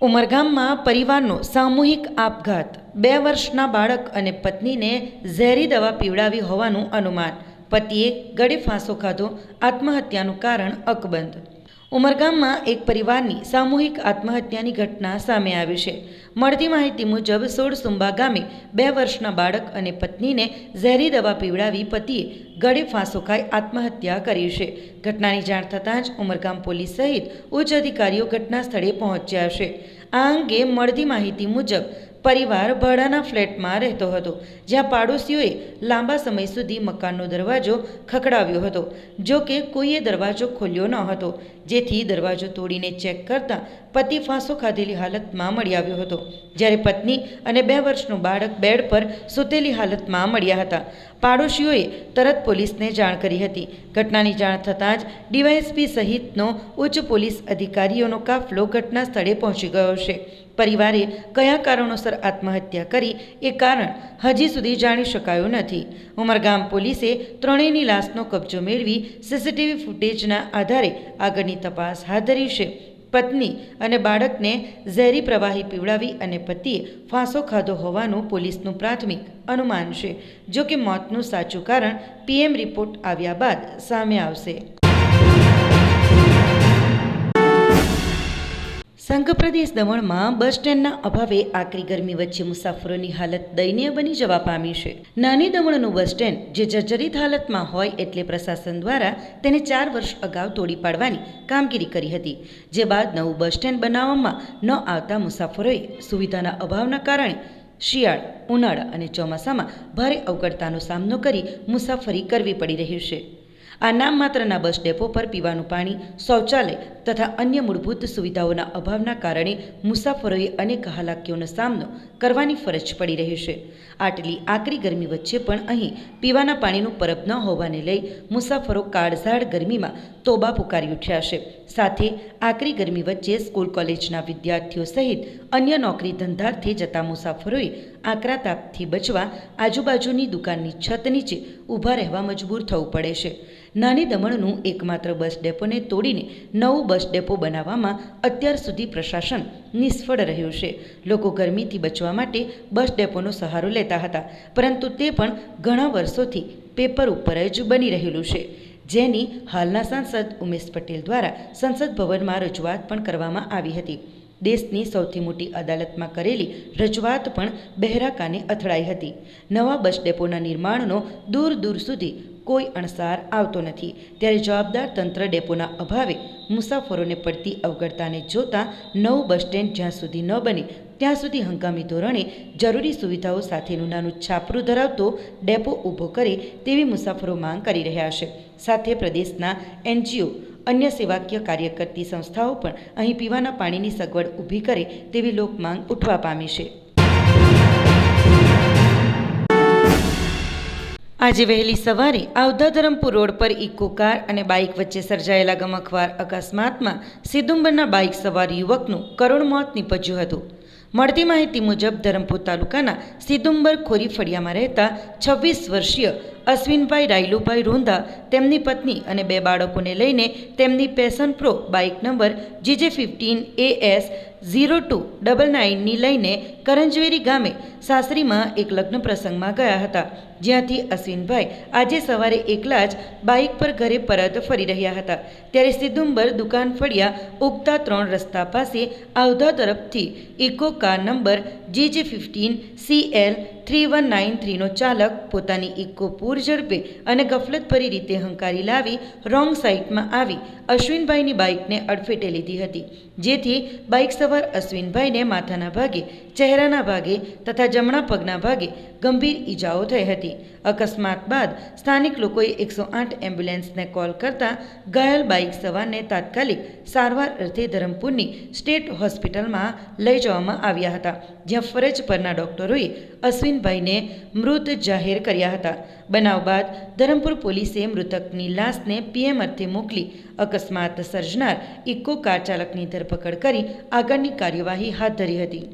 ઉમરગામમાં પરિવારનો સામૂહિક આપઘાત. બે વર્ષના બાળક અને પત્નીને ઝેરી દવા પીવડાવી હોવાનું અનુમાન. પતિએ ગળે ફાંસો ખાધો. આત્મહત્યાનું કારણ અકબંધ. ઉમરગામમાં એક પરિવારની સામૂહિક આત્મહત્યાની ઘટના સામે આવી છે. મળતી માહિતી મુજબ સોળસુંબા ગામે બે વર્ષના બાળક અને પત્નીને ઝેરી દવા પીવડાવી પતિએ ગળે ફાંસો ખાઈ આત્મહત્યા કરી છે. ઘટનાની જાણ થતાં જ ઉમરગામ પોલીસ સહિત ઉચ્ચ અધિકારીઓ ઘટના સ્થળે પહોંચ્યા છે. આ અંગે મળતી માહિતી મુજબ પરિવાર ભાડાના ફ્લેટમાં રહેતો હતો, જ્યાં પાડોશીઓએ લાંબા સમય સુધી મકાનનો દરવાજો ખખડાવ્યો હતો, જો કે કોઈએ દરવાજો ખોલ્યો ન હતો, જેથી દરવાજો તોડીને ચેક કરતા પતિ ફાંસો ખાધેલી હાલતમાં મળી આવ્યો હતો. જ્યારે પત્ની અને બે વર્ષનું બાળક બેડ પર સૂતેલી હાલતમાં મળ્યા હતા પાડોશીઓએ તરત પોલીસને જાણ કરી હતી. ઘટનાની જાણ થતાં જ ડીવાયએસપી સહિતનો ઉચ્ચ પોલીસ અધિકારીઓનો કાફલો ઘટના સ્થળે પહોંચી ગયો છે. પરિવારે કયા કારણોસર આત્મહત્યા કરી એ કારણ હજી સુધી જાણી શકાયું નથી. ઉમરગામ પોલીસે ત્રણેયની લાશનો કબજો મેળવી સીસીટીવી ફૂટેજના આધારે આગળની તપાસ હાથ ધરી છે. પત્ની અને બાળકને ઝેરી પ્રવાહી પીવડાવી અને પતિએ ફાંસો ખાધો હોવાનું પોલીસનું પ્રાથમિક અનુમાન છે, જો કે મોતનું સાચું કારણ પીએમ રિપોર્ટ આવ્યા બાદ સામે આવશે. સંઘપ્રદેશ દમણમાં બસ સ્ટેન્ડના અભાવે આકરી ગરમી વચ્ચે મુસાફરોની હાલત દયનીય બની જવા પામી છે. નાની દમણનું બસ સ્ટેન્ડ જે જર્જરિત હાલતમાં હોય એટલે પ્રશાસન દ્વારા તેને ચાર વર્ષ અગાઉ તોડી પાડવાની કામગીરી કરી હતી. જે બાદ નવું બસ સ્ટેન્ડ બનાવવામાં ન આવતા મુસાફરોએ સુવિધાના અભાવના કારણે શિયાળ, ઉનાળા અને ચોમાસામાં ભારે અવગડતાનો સામનો કરી મુસાફરી કરવી પડી રહી છે. આ નામ માત્રના બસ ડેપો પર પીવાનું પાણી, શૌચાલય તથા અન્ય મૂળભૂત સુવિધાઓના અભાવના કારણે મુસાફરોએ અનેક હાલાકીઓનો સામનો કરવાની ફરજ પડી રહી છે. આટલી આકરી ગરમી વચ્ચે પણ અહીં પીવાના પાણીનું પરબ ન હોવાને લઈ મુસાફરો કાળઝાળ ગરમીમાં તોબા પુકારી ઉઠ્યા છે. સાથે આકરી ગરમી વચ્ચે સ્કૂલ કોલેજના વિદ્યાર્થીઓ સહિત અન્ય નોકરી ધંધાર્થે જતા મુસાફરોએ આકરા તાપથી બચવા આજુબાજુની દુકાનની છત નીચે ઊભા રહેવા મજબૂર થવું પડે છે. નાની દમણનું એકમાત્ર બસ ડેપોને તોડીને નવું બસ ડેપો બનાવવામાં અત્યાર સુધી પ્રશાસન નિષ્ફળ રહ્યું છે. લોકો ગરમીથી બચવા માટે બસ ડેપોનો સહારો લેતા હતા, પરંતુ તે પણ ઘણા વર્ષોથી પેપર ઉપર જ બની રહેલું છે. જેની હાલના સાંસદ ઉમેશ પટેલ દ્વારા સંસદ ભવનમાં રજૂઆત પણ કરવામાં આવી હતી. દેશની સૌથી મોટી અદાલતમાં કરેલી રજૂઆત પણ બહેરા કાને અથડાઈ હતી. નવા બસ ડેપોના નિર્માણનો દૂર દૂર સુધી કોઈ અણસાર આવતો નથી. ત્યારે જવાબદાર તંત્ર ડેપોના અભાવે મુસાફરોને પડતી અવગડતાને જોતા નવું બસ સ્ટેન્ડ જ્યાં સુધી ન બને, ત્યાં સુધી હંગામી ધોરણે જરૂરી સુવિધાઓ સાથેનું નાનું છાપરું ધરાવતો ડેપો ઊભો કરે તેવી મુસાફરો માંગ કરી રહ્યા છે. સાથે પ્રદેશના એનજીઓ અન્ય સેવાકીય કાર્ય કરતી સંસ્થાઓ પણ અહીં પીવાના પાણીની સગવડ ઊભી કરે તેવી લોક માંગ ઉઠવા પામી છે. આજે વહેલી સવારે આવધા ધરમપુર રોડ પર ઇકો કાર અને બાઇક વચ્ચે સર્જાયેલા ગમખવાર અકસ્માતમાં સિદુંબરના બાઇક સવાર યુવકનું કરુણ મોત નીપજ્યું હતું. મળતી માહિતી મુજબ ધરમપુર તાલુકાના સિદુંબર ખોરી ફળિયામાં રહેતા છવ્વીસ વર્ષીય અશ્વિનભાઈ રાયલુભાઈ રૂંધા, તેમની પત્ની અને બે બાળકોને લઈને તેમની Passion Pro bike number GJ fifteen A S zero two double નાઇનની લઈને કરંજવેરી ગામે સાસરીમાં એક લગ્ન પ્રસંગમાં ગયા હતા, જ્યાંથી અશ્વિનભાઈ આજે સવારે એકલા જ બાઇક પર ઘરે પરત ફરી રહ્યા હતા. ત્યારે સિદ્ધુંબર દુકાન ફળિયા ઉગતા ત્રણ રસ્તા પાસે આવધા તરફથી Eco car number GJ fifteen C L three one nine થ્રીનો ચાલક પોતાની ઇકો પૂર ઝડપે અને ગફલતભરી રીતે હંકારી લાવી રોંગ સાઇડમાં આવી અશ્વિનભાઈની બાઇકને અડફેટે લીધી હતી. જેથી બાઇક સવાર અશ્વિનભાઈને માથાના ભાગે, ચહેરાના ભાગે તથા જમણા પગના ભાગે ગંભીર ઈજાઓ થઈ હતી. અકસ્માત બાદ સ્થાનિક લોકોએ એકસો આઠ એમ્બ્યુલન્સને કોલ કરતા ઘાયલ બાઇક સવારને તાત્કાલિક સારવાર અર્થે ધરમપુરની સ્ટેટ હોસ્પિટલમાં લઈ જવામાં આવ્યા હતા, જ્યાં ફરજ પરના ડોક્ટરોએ અશ્વિનભાઈને મૃત જાહેર કર્યા હતા. બનાવ બાદ ધરમપુર પોલીસે મૃતકની લાશને પીએમ અર્થે મોકલી અકસ્માત સર્જનાર ઇકો કાર ચાલકની ધરપકડ કરી આગળની કાર્યવાહી હાથ ધરી હતી.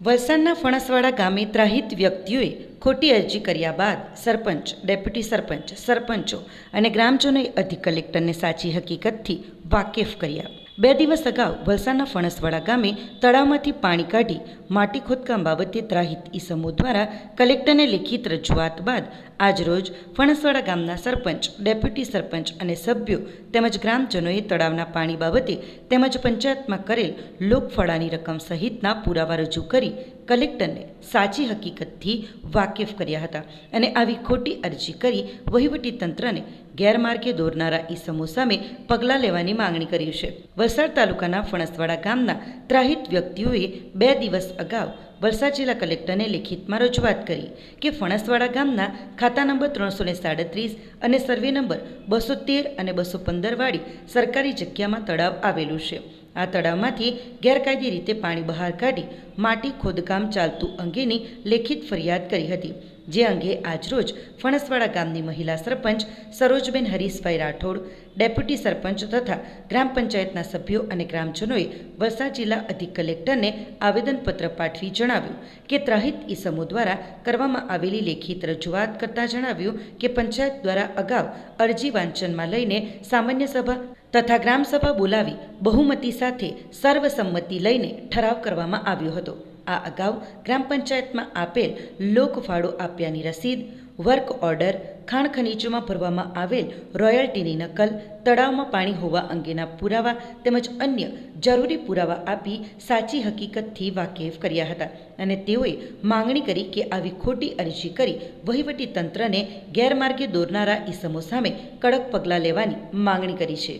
વલસાડના ફણસવાડા ગામે ત્રાહિત વ્યક્તિઓએ ખોટી અરજી કર્યા બાદ સરપંચ, ડેપ્યુટી સરપંચ, સરપંચો અને ગ્રામજનોએ અધિક કલેક્ટરને સાચી હકીકતથી વાકેફ કર્યા. બે દિવસ અગાઉ વલસાડના ફણસવાડા ગામે તળાવમાંથી પાણી કાઢી માટી ખોદકામ બાબતે ત્રાહિત ઈસમો દ્વારા કલેક્ટરને લિખિત રજૂઆત બાદ આજરોજ ફણસવાડા ગામના સરપંચ, ડેપ્યુટી સરપંચ અને સભ્યો તેમજ ગ્રામજનોએ તળાવના પાણી બાબતે તેમજ પંચાયતમાં કરેલ લોકફળાની રકમ સહિતના પુરાવા રજૂ કરી કલેક્ટરને સાચી હકીકતથી વાકેફ કર્યા હતા અને આવી ખોટી અરજી કરી વહીવટી તંત્રને ગેરમાર્ગે દોરનારા ઈસમો સામે પગલાં લેવાની માંગણી કરી છે. વલસાડ તાલુકાના ફણસવાડા ગામના ત્રાહિત વ્યક્તિઓએ બે દિવસ અગાઉ વલસાડ જિલ્લા કલેક્ટરને લેખિતમાં રજૂઆત કરી કે ફણસવાડા ગામના ખાતા નંબર ત્રણસો સાડત્રીસ અને સર્વે નંબર બસો તેર અને બસો પંદરવાળી સરકારી જગ્યામાં તળાવ આવેલું છે. આ તળાવમાંથી ગેરકાયદે રીતે પાણી બહાર કાઢી માટી ખોદકામ ચાલતું અંગેની લેખિત ફરિયાદ કરી હતી. જે અંગે આજરોજ ફણસવાડા ગામની મહિલા સરપંચ સરોજબેન હરીશભાઈ રાઠોડ, ડેપ્યુટી સરપંચ તથા ગ્રામ પંચાયતના સભ્યો અને ગ્રામજનોએ વલસાડ જિલ્લા અધિક કલેક્ટરને આવેદનપત્ર પાઠવી જણાવ્યું કે ત્રાહિત ઈસમો દ્વારા કરવામાં આવેલી લેખિત રજૂઆત કરતાં જણાવ્યું કે પંચાયત દ્વારા અગાઉ અરજી વાંચનમાં લઈને સામાન્ય સભા તથા ગ્રામસભા બોલાવી બહુમતી સાથે સર્વસંમતિ લઈને ઠરાવ કરવામાં આવ્યો હતો. આ અગાઉ ગ્રામ પંચાયતમાં આપેલ લોકફાળો આપ્યાની રસીદ, વર્ક ઓર્ડર, ખાણ ખનીજોમાં ભરવામાં આવેલ રોયલ્ટીની નકલ, તળાવમાં પાણી હોવા અંગેના પુરાવા તેમજ અન્ય જરૂરી પુરાવા આપી સાચી હકીકતથી વાકેફ કર્યા હતા અને તેઓએ માંગણી કરી કે આવી ખોટી અરજી કરી વહીવટી તંત્રને ગેરમાર્ગે દોરનારા ઇસમો સામે કડક પગલાં લેવાની માંગણી કરી છે.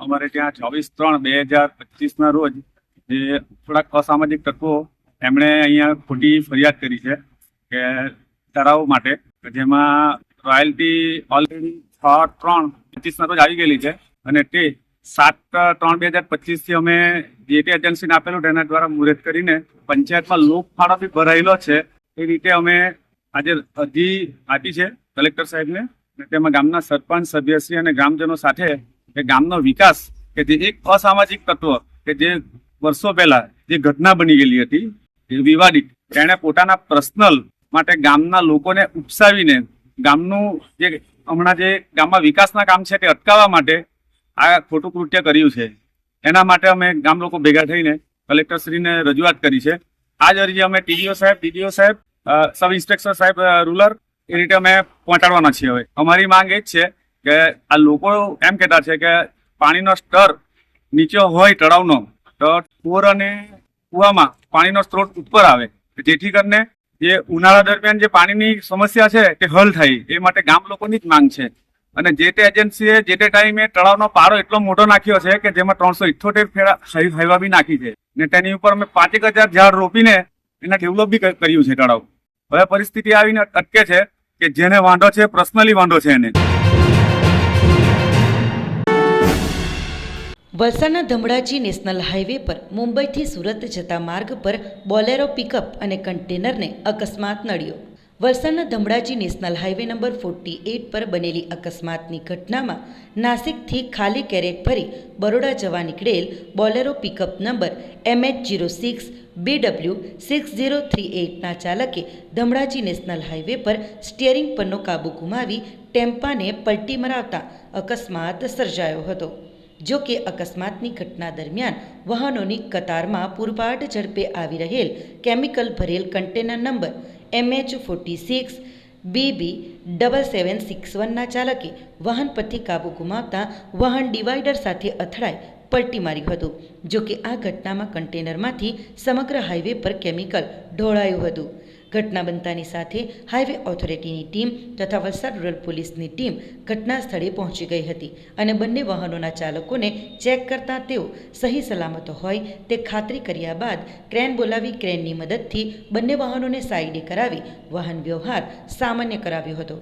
અમારે ત્યાં ચોવીસ ત્રણ બે હજાર પચીસના રોજ જે થોડાક અસામાજિક તત્વો એમણે અહીંયા ખોટી ફરિયાદ કરી છે કે તળાવ માટે જેમાં રોયલ્ટી ઓલરેડી છ, ત્રણ પચીસના રોજ આવી ગયેલી છે. અને તે સાત, ત્રણ, બે હજાર પચીસથી અમે જે તે એજન્સીને આપેલું તેના દ્વારા મુહૂર્ત કરીને પંચાયતમાં લોક ફાળો બી ભરાયેલો છે. એ રીતે અમે આજે અરજી આપી છે કલેક્ટર સાહેબને. અને તેમાં ગામના સરપંચ, સભ્યશ્રી અને ગ્રામજનો સાથે કે ગામનો વિકાસ, કે જે એક અસામાજિક તત્વ, કે જે વર્ષો પહેલા જે ઘટના બની ગયેલી હતી એ વિવાદિત. તેણે પોતાના પર્સનલ માટે ગામના લોકોને ઉપસાવીને ગામનું જે હમણાં જે ગામમાં વિકાસના કામ છે તે અટકાવવા માટે આ ખોટું કૃત્ય કર્યું છે. એના માટે અમે ગામ લોકો ભેગા થઈને કલેક્ટરશ્રીને રજૂઆત કરી છે. આ જ અરજી અમે ટીડીઓ સાહેબ, ડીડીઓ સાહેબ સબ ઇન્સ્પેક્ટર સાહેબ રૂલર એ રીતે અમે પહોંચાડવાના છીએ હવે. અમારી માંગ એ જ છે કે આ લોકો એમ કહેતા છે કે પાણીનો સ્તર નીચે હોય તળાવનો, તો પૂર અને કૂવામાં પાણીનો સ્ત્રોત ઉપર આવે જેથી કરીને જે ઉનાળા દરમિયાન જે પાણીની સમસ્યા છે તે હલ થાય, એ માટે ગામ લોકોની જ માંગ છે. અને જે તે એજન્સીએ જે તે ટાઈમે તળાવનો પારો એટલો મોટો નાખ્યો છે કે જેમાં ત્રણસો ઇઠોતેર ફેરા હાઈવા બી નાખી છે. ને તેની ઉપર અમે પાંચેક હજાર ઝાડ રોપીને એના ડેવલપ બી કર્યું છે તળાવ. હવે પરિસ્થિતિ આવીને અટકે છે કે જેને વાંધો છે પર્સનલી વાંધો છે એને. વલસાડના ધમડાજી નેશનલ હાઈવે પર મુંબઈથી સુરત જતા માર્ગ પર બોલેરો પિકઅપ અને કન્ટેનરને અકસ્માત નડ્યો. વલસાડના Dhamdachi national highway number forty eight પર બનેલી અકસ્માતની ઘટનામાં નાસિકથી ખાલી કેરેટ ભરી બરોડા જવા નીકળેલ Bolero pickup number MH zero six BW six zero three એઇટના ચાલકે ધમડાજી નેશનલ હાઈવે પર સ્ટિયરિંગ પરનો કાબુ ગુમાવી ટેમ્પાને પલટી મરાવતા અકસ્માત સર્જાયો હતો. જો કે અકસ્માતની ઘટના દરમિયાન વાહનોની કતારમાં પૂરપાટ ઝડપે આવી રહેલ કેમિકલ ભરેલ container number MH forty six, BB double seven six વનના ચાલકે વાહન પરથી કાબુ ગુમાવતા વાહન ડિવાઈડર સાથે અથડાઈ પલટી માર્યું હતું. જો કે આ ઘટનામાં કન્ટેનરમાંથી સમગ્ર હાઈવે પર કેમિકલ ઢોળાયું હતું. ઘટના બનતાની સાથે હાઈવે ઓથોરિટીની ટીમ તથા વલસાડ રૂરલ પોલીસની ટીમ ઘટના સ્થળે પહોંચી ગઈ હતી અને બંને વાહનોના ચાલકોને ચેક કરતા તેઓ સહી સલામત હોય તે ખાતરી કર્યા બાદ ક્રેન બોલાવી ક્રેનની મદદથી બંને વાહનોને સાઈડે કરાવી વાહન વ્યવહાર સામાન્ય કરાવ્યો હતો.